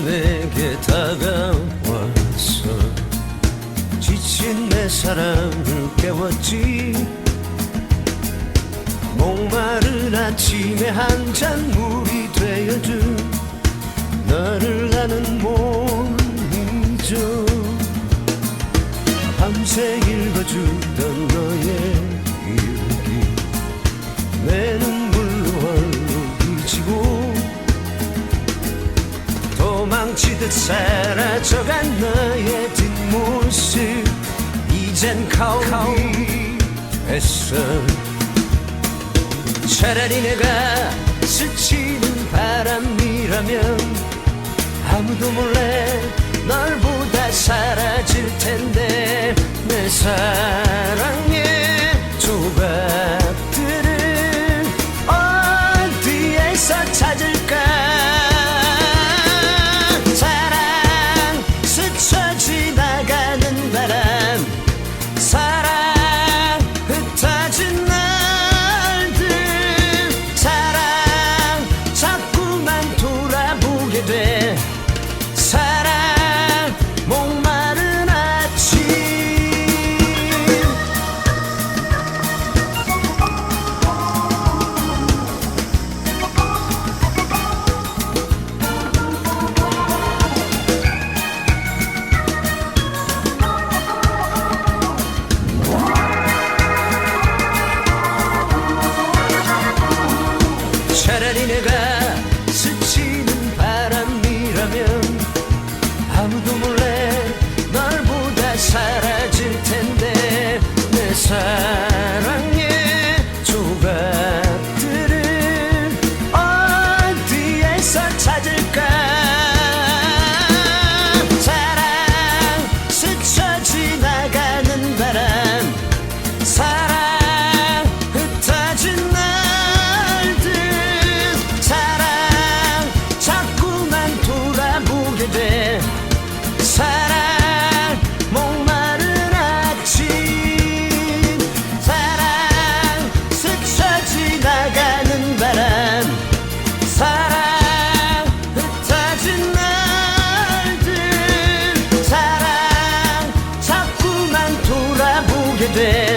내게 다가와서 지친 내 사랑을 깨웠지. 목마른 아침에 한 잔 물이 되어준 너를 못 잊어 밤새 읽어주 도망치듯 사라져간 너의 뒷모습. 이젠 가오리 됐어. 차라리 내가 스치는 바람이라면 아무도 몰래 널 보다 사라질 텐데 내 사랑의 조각들을 어디에서 찾을 차라 baby